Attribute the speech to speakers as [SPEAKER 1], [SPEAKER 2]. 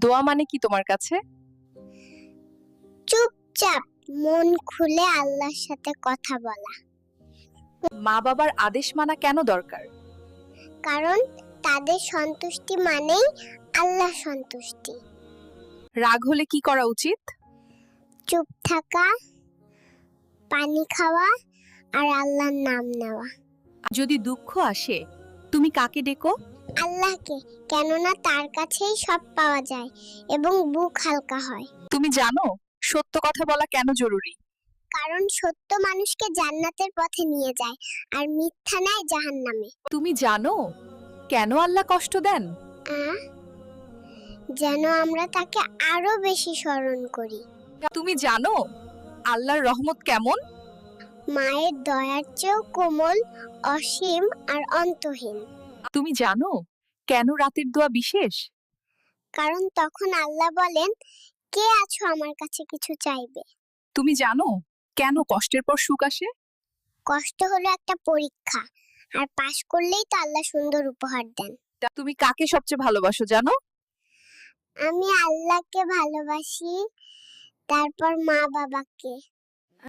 [SPEAKER 1] দোয়া মানে কি তোমার কাছে?
[SPEAKER 2] চুপচাপ মন খুলে আল্লাহর সাথে কথা বলা।
[SPEAKER 1] মা বাবার আদেশ মানা কেন দরকার?
[SPEAKER 2] কারণ তাদের সন্তুষ্টি মানেই আল্লাহ সন্তুষ্টি।
[SPEAKER 1] রাগ হলে কি করা উচিত?
[SPEAKER 2] চুপ থাকা পানি খাওয়া আর আল্লাহর নাম নেওয়া।
[SPEAKER 1] যদি দুঃখ আসে তুমি কাকে ডেকো?
[SPEAKER 2] আল্লাহকে কেননা তার কাছেই সব পাওয়া যায় এবং বুক হালকা হয়।
[SPEAKER 1] তুমি জানো সত্য কথা বলা কেন জরুরি?
[SPEAKER 2] কারণ সত্য মানুষকে জান্নাতের পথে নিয়ে যায় আর মিথ্যা নেয় জাহান্নামে।
[SPEAKER 1] তুমি জানো কেন আল্লাহ কষ্ট দেন?
[SPEAKER 2] আহ? যেন আমরা তাকে আরও বেশি স্মরণ করি।
[SPEAKER 1] তুমি জানো আল্লাহর রহমত কেমন?
[SPEAKER 2] মায়ের দয়ার চেয়েও কোমল অসীম আর অন্তহীন।
[SPEAKER 1] তুমি জানো কেন রাতের দোয়া বিশেষ?
[SPEAKER 2] কারণ তখন আল্লাহ বলেন কে আছো আমার কাছে কিছু চাইবে?
[SPEAKER 1] তুমি জানো কেন কষ্টের পর সুখ আসে?
[SPEAKER 2] কষ্ট হলো একটা পরীক্ষা আর পাশ করলেই তো আল্লাহ সুন্দর উপহার দেন।
[SPEAKER 1] তুমি কাকে সবচেয়ে ভালোবাসো জানো?
[SPEAKER 2] আমি আল্লাহকে ভালোবাসি তারপর মা বাবাকে